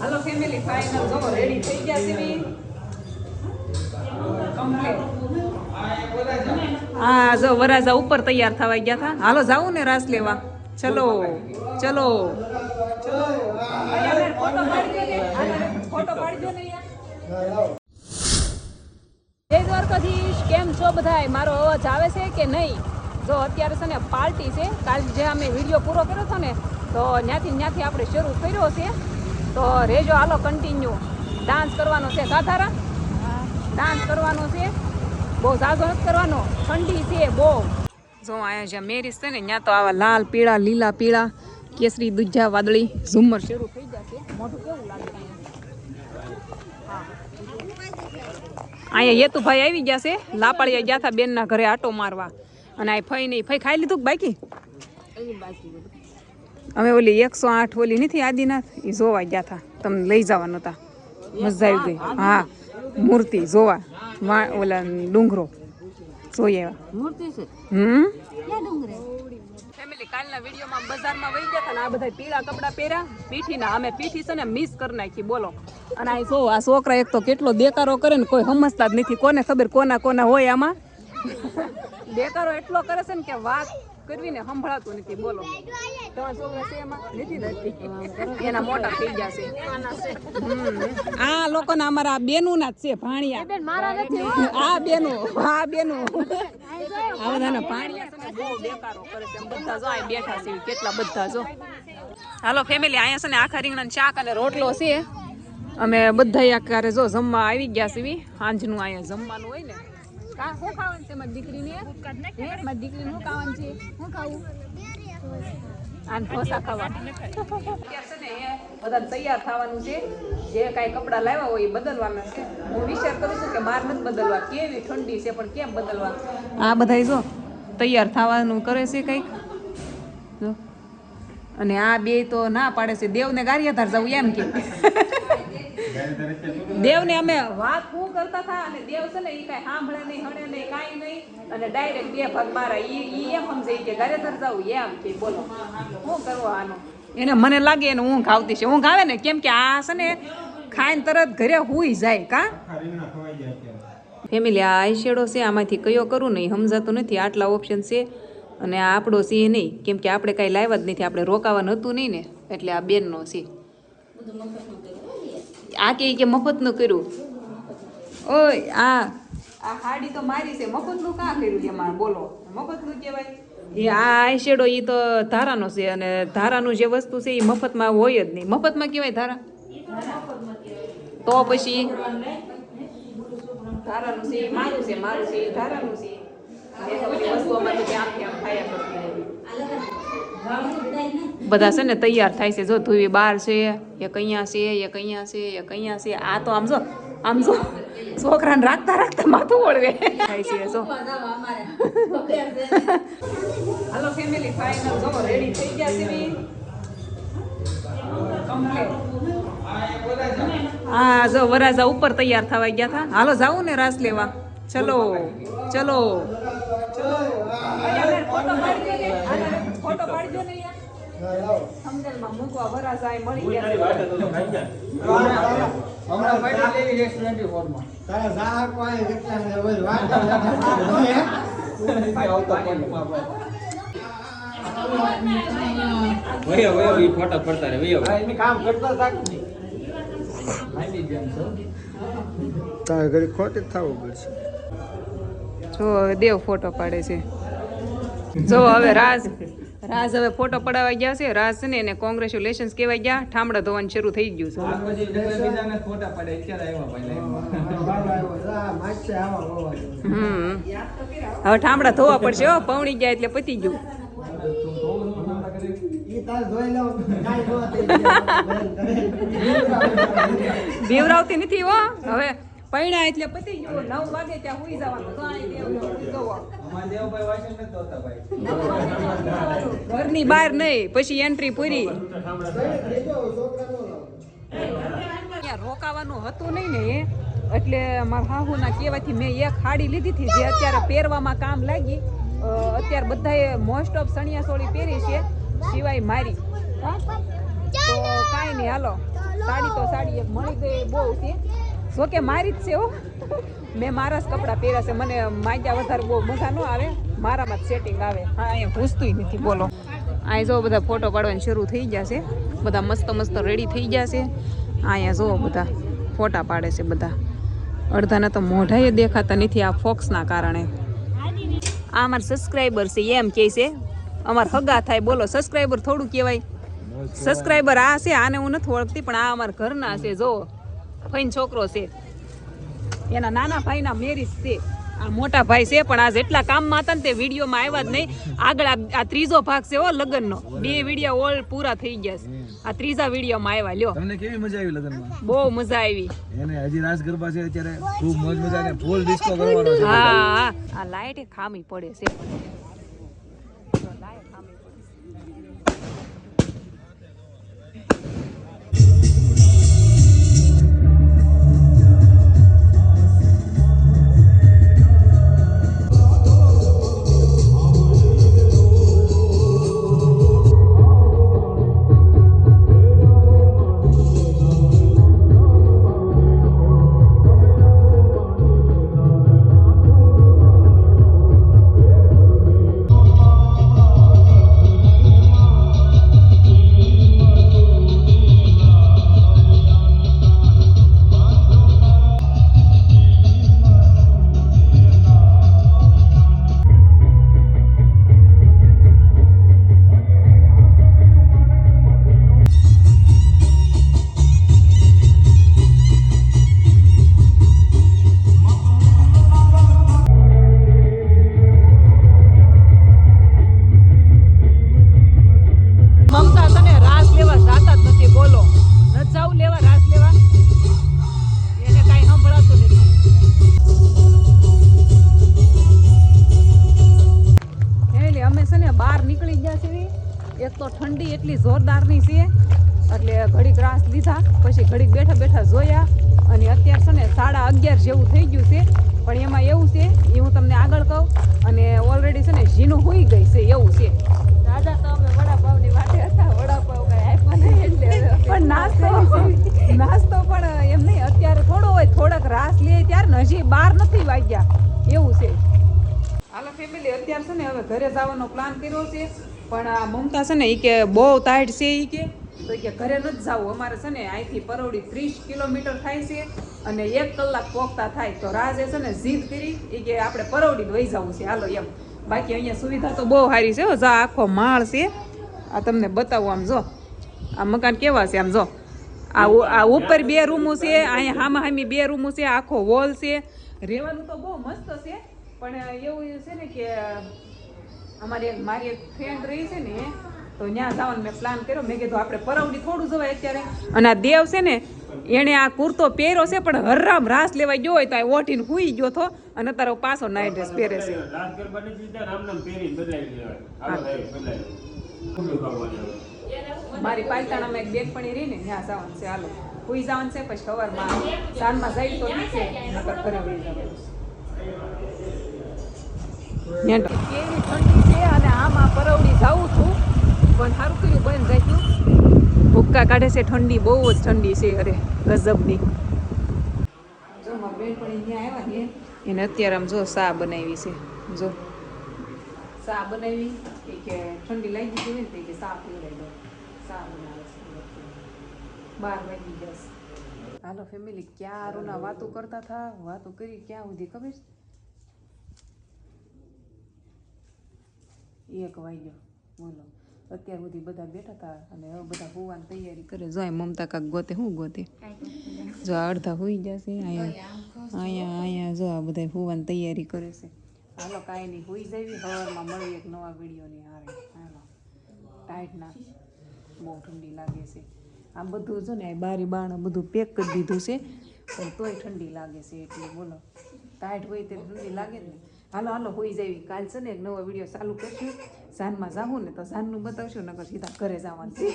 હાલો family final જો ready થઈ ગયા છે બી? કમ્પ્લીટ હા, જો વરાજા ઉપર તૈયાર થવા ગયા હતા. હાલો જાવું ને રાસ લેવા. ચલો ચલો. જય દ્વારકાધીશ, કેમ છો બધાય? મારો અવાજ આવે છે કે નહીં? જો અત્યારે છે ને પાર્ટી છે. કાલ જે અમે વીડિયો પૂરો કર્યો હતો ને, તો ત્યાંથી ત્યાંથી આપણે શરૂ કર્યો છે. તો રેજો, હાલો કન્ટિન્યુ ડાન્સ કરવાનો છે કાધારા ડાન્સ કરવાનો છે. બહુ ઝાઝો નથી કરવાનો. ઠંડી છે, બહુ. જો અહીંયા જ્યાં મેરીસ છે ને, ત્યાં તો આવા લાલ પીળા, લીલા પીળા, કેસરી, દુજા, વાદળી, ઝુમ્મર શરૂ થઈ જશે. મોઢું કેવું લાગે અહીંયા? યેતુભાઈ આવી ગયા છે. લાપાળિયા ગયા હતા બેનના ઘરે આટો મારવા. અને આ ફઈ નહીં ફઈ ખાઈ લીધું બાકી? અમે ઓલી એકસો આઠ ઓલી નથી આદિનાથ? એ જોવા ગયા હતા તમને લઈ જવાનું હતા મજા આવી ગઈ. હા મૂર્તિ જોવા. ઓલા ડુંગરો. જોઈ આવ્યા. હમ? ફેમિલી કાલના વિડીયોમાં બજારમાં વહી ગયા હતા આ બધા પીળા કપડાં પહેર્યા. પીઠીના અમે પીઠી છે ને મિસ કરી નાખી બોલો. અને આ જો આ છોકરા એક તો કેટલો દેકારો કરે ને કોઈ સમજતા જ નથી. કોને ખબર કોના કોના હોય આમાં? દેકારો એટલો કરે છે ને કે વાત કરવી ને સંભળાતું નથી બોલો. તમારા છોકરા છે એમાં? નથી નથી એના મોટા થઈ ગયા છે. હમ. આ અમારા આ ના જ છે ભાણિયા. આ બેનું આ બેનું. આ બધાના ભાણિયા બહુ દેકારો કરે છે. બધા જો બેઠા છે કેટલા બધા જો. હાલો ફેમિલી અહીંયા છે ને આખા રીંગણા શાક અને રોટલો છે. અમે બધા આકારે જો જમવા આવી ગયા છીએ સાંજનું અહીંયા જમવાનું હોય ને. કા શું ખાવાનું છે? મારી દીકરીને? હે? મારી દીકરીને શું ખાવાનું છે? શું ખાવું? ખાવા અત્યારે છે ને એ બધા તૈયાર થવાનું છે. જે કાંઈ કપડાં લાવ્યા હોય એ બદલવાના છે. હું વિચાર કરું છું કે માર નથી બદલવા. કેવી ઠંડી છે, પણ કેમ બદલવા? આ બધા જો તૈયાર થવાનું કરે છે કંઈક. જો. અને આ બે તો ના પાડે છે. દેવને ગારિયાધાર જવું એમ કે. દેવને અમે વાત હું કરતા હતા અને દેવ છે ને એ કાંઈ સાંભળે નહીં, હણે નહીં, કાંઈ નહીં. અને ડાયરેક્ટ બે ભાગ મારા, ઈ એમ સમજે કે ગારિયાધાર જવું એમ કે બોલો. શું કરવું આનું? એને મને લાગે એને ઊંઘ આવતી છે. ઊંઘ આવે ને કેમ કે આ છે ને ખાઈને તરત ઘરે હુઈ જાય, કા? ફેમિલી, આ આઈશેડો છે, આમાંથી કયો કરું નહીં સમજાતું નથી. આટલા ઓપ્શન છે અને આપણો છે નહીં. કેમ કે આપણે કાંઈ લાવ્યા જ નથી. આપણે રોકાવાનું હતું નહીં ને, એટલે આ બેનનો છે. આ કે કે મફતનું કર્યું ઓય આ આ હાડી તો મારી છે મફતનું કાં કર્યું એમાં બોલો મફતનું કહેવાય એ આ આઈશેડો એ તો ધારાનો છે અને ધારાનું જે વસ્તુ છે એ મફતમાં હોય જ નહીં મફતમાં કહેવાય ધારા તો પછી ધારાનું છે મારું છે મારું છે ધારાનું છે બધી છે ને તૈયાર થાય છે. જો ધુવી બાર છે એક અહીંયા છે એક અહીંયા છે એક અહીંયા છે. આ તો આમ જો આમ જો છોકરાને રાખતા રાખતા માથું ઓળવે. થાય છે, જો. હાલો ફેમિલી ફાઇનલ જો રેડી થઈ ગયા છે કમ્પ્લીટ હા, જો, વરાજા ઉપર તૈયાર થવા ગયા હતા હાલો જાવું ને રાસ લેવા. ચલો ચલો. ફોટો પાડજો ને. ફોટો પાડજો ને સમજણમાં મૂકવા વરાજા એ મળી ગયા. તારા ગ્રાહક પાસે કેટલા છે? બસ વાત વયો વયો ઈ ફોટો પડતા રે વયો. એમ કામ કરતા થાક તારે ઘડી ખોટી જ થવું પડશે. જો હવે દેવ ફોટો પાડે છે. જો હવે રાજ રાજ હવે ફોટો પડાવવા ગયા છે. રાજ છે ને એને કોંગ્રેચ્યુલેશન્સ કહેવાય ગયા. ઠામડા ધોવાનું શરૂ થઈ ગયું છે. હમ. હવે ઠામડા ધોવા પડશે હો. પવણી ગયા એટલે પતી ગયું. બીવરાવતી નથી હો. હવે પૈણા એટલે પતી ગયું. નવ વાગે ત્યાં હુઈ જવાનું. ઘરની બહાર નહીં પછી એન્ટ્રી પૂરી. રોકાવાનું હતું નહીં ને એ. એટલે મારા હાહુના કહેવાથી મેં એક હાડી લીધી હતી જે અત્યારે પહેરવામાં કામ લાગી. અત્યારે બધાએ મોસ્ટ ઓફ સણિયા સોળી પહેરી છે સિવાય મારી? તો કાંઈ નહીં હાલો. સાડી તો સાડી એક મળી ગઈ બહુ છે. જો કે મારી જ છે હો. મેં મારા જ કપડાં પહેર્યા છે. મને માંજા વધારે બહુ મજા ન આવે. મારામાં જ સેટિંગ આવે. હા અહીંયા ઘૂસતું નથી. બોલો. આ જો બધા ફોટો પાડવાની શરૂ થઈ જશે બધા મસ્ત મસ્ત રેડી થઈ જશે અહીંયા જુઓ બધા ફોટા પાડે છે બધા. અડધાના તો મોઢાએ દેખાતા નથી આ ફોક્સના કારણે. આ અમારા સબસ્ક્રાઈબર છે એમ કહે છે. અમાર હગા થાય. બોલો સબસ્ક્રાઈબર થોડું કહેવાય. સબસ્ક્રાઈબર આ છે આને હું નથી ઓળખતી પણ આ અમારા ઘરના છે જો. ફઈન છોકરો છે. એના નાના ભાઈના મેરીજ છે. આ મોટા ભાઈ છે પણ આ જેટલા કામમાં હતા ને તે વિડીયોમાં આવ્યા જ નહીં. આગળ આ ત્રીજો ભાગ છે હો લગ્નનો. બે વીડિયો ઓલ પૂરા થઈ ગયા છે. આ ત્રીજા વિડીયોમાં આવ્યા લ્યો. તમને કેવી મજા આવી લગ્નમાં? બહુ મજા આવી. એને હજી રાસ ગરબા છે અત્યારે ખૂબ મોજ મજા ને ફૂલ ડિસ્કો કરવાનો છે. હા હા. આ લાઈટ ખામી પડે છે. ઠંડી એટલી જોરદારની છે. એટલે ઘડીક રાસ લીધા પછી ઘડીક બેઠા બેઠા જોયા. અને અત્યારે છે ને સાડા અગિયાર જેવું થઈ ગયું છે. પણ એમાં એવું છે એ હું તમને આગળ કહું અને ઓલરેડી છે ને ઝીનું હોઈ ગઈ છે એવું છે. દાદા તો અમે વડાપાવની વાટે હતા. વડાપાવ કઈ આપ્યા નહીં એટલે પણ નાસ્તો નાસ્તો પણ એમ નહીં અત્યારે થોડો હોય થોડાક રાસ લે ત્યારે હજી બાર નથી વાગ્યા. એવું છે. હાલો ફેમિલી અત્યારે છે ને હવે ઘરે જવાનો પ્લાન કર્યો છે. પણ આ મમતા છે ને એ કે બહુ ટાઈટ છે એ કે. તો કે ઘરે નથી જવું. અમારે છે ને અહીંથી પરોડી ત્રીસ કિલોમીટર થાય છે અને એક કલાક પોખતા થાય. તો રાજે છે ને જીદ કરી એ કે આપણે પરોડી વહી જવું છે. હાલો એમ. બાકી અહીંયા સુવિધા તો બહુ સારી છે જા, આખો માળ છે. આ તમને બતાવું આમ જો. આ મકાન કેવા છે આમ જો. આ આ ઉપર બે રૂમો છે, અહીંયા હામા હામી બે રૂમો છે, આખો વોલ છે. રહેવાનું તો બહુ મસ્ત છે. પણ એવું છે ને કે અમારી એક મારી એક ફ્રેન્ડ રહી છે ને, તો ત્યાં જવાનું મેં પ્લાન કર્યો. મેં કીધું, આપણે પરવડી થોડું જવાય અત્યારે. અને આ દેવ છે ને, એણે આ કુર્તો પહેર્યો છે, પણ હરરામ રાસ લેવા ગયો હોય તો આ ઓઠીને હુઈ ગયો હતો અને તારો પાછો નાઇટ ડ્રેસ પહેરે છે. મારી પાલતાણામાં એક બેનપણી રહી ને, ત્યાં જવાનું છે, હાલો. હુઈ જવાનું છે, પછી સવારમાં સાંજમાં જઈ તો છે નકર જવાનું કેવી ઠંડી છે અને આમાં પરવડી જાઉં છું. પણ સારું કર્યું બંધ રાખ્યું. ભૂક્કા કાઢે છે ઠંડી બહુ જ ઠંડી છે અરે ગજબની. એને અત્યારે આમ જો સા બનાવી છે જો. સા બનાવી. એ કે ઠંડી લાગી ગઈ હોય ને એ કે સા પીવડાવી દો સા બનાવે છે બાર વાગી જશે હાલો ફેમિલી ક્યારોના વાતો કરતા થા? વાતો કરી ક્યાં સુધી ખબર? છે? એક વાગ્યો. બોલો. અત્યાર સુધી બધા બેઠા હતા અને હવે બધા હોવાની તૈયારી કરે. જો મમતા કાક ગોતે શું ગોતે? જો અડધા હોઈ જશે, અહીંયા અહીંયા અહીંયા જો આ બધા હોવાની તૈયારી કરે છે. હાલો, કાંઈ નહીં, હોઈ જવી હવારમાં મળી એક નવા વિડીયોની હારે. હાલો. ટાઈટ ના. બહુ ઠંડી લાગે છે. આ બધું જો ને બારી બાણ બધું પેક કરી દીધું છે. પણ તોય ઠંડી લાગે છે એટલે બોલો. ટાઈટ હોય તે ઠંડી લાગે ને. હાલો હાલો, હોઈ જવી. કાલ છે ને એક નવો વીડિયો ચાલુ કરશું. સાંજમાં જાવું ને તો સાંજનું બતાવશું, નકર સીધા ઘરે જવાનું છે.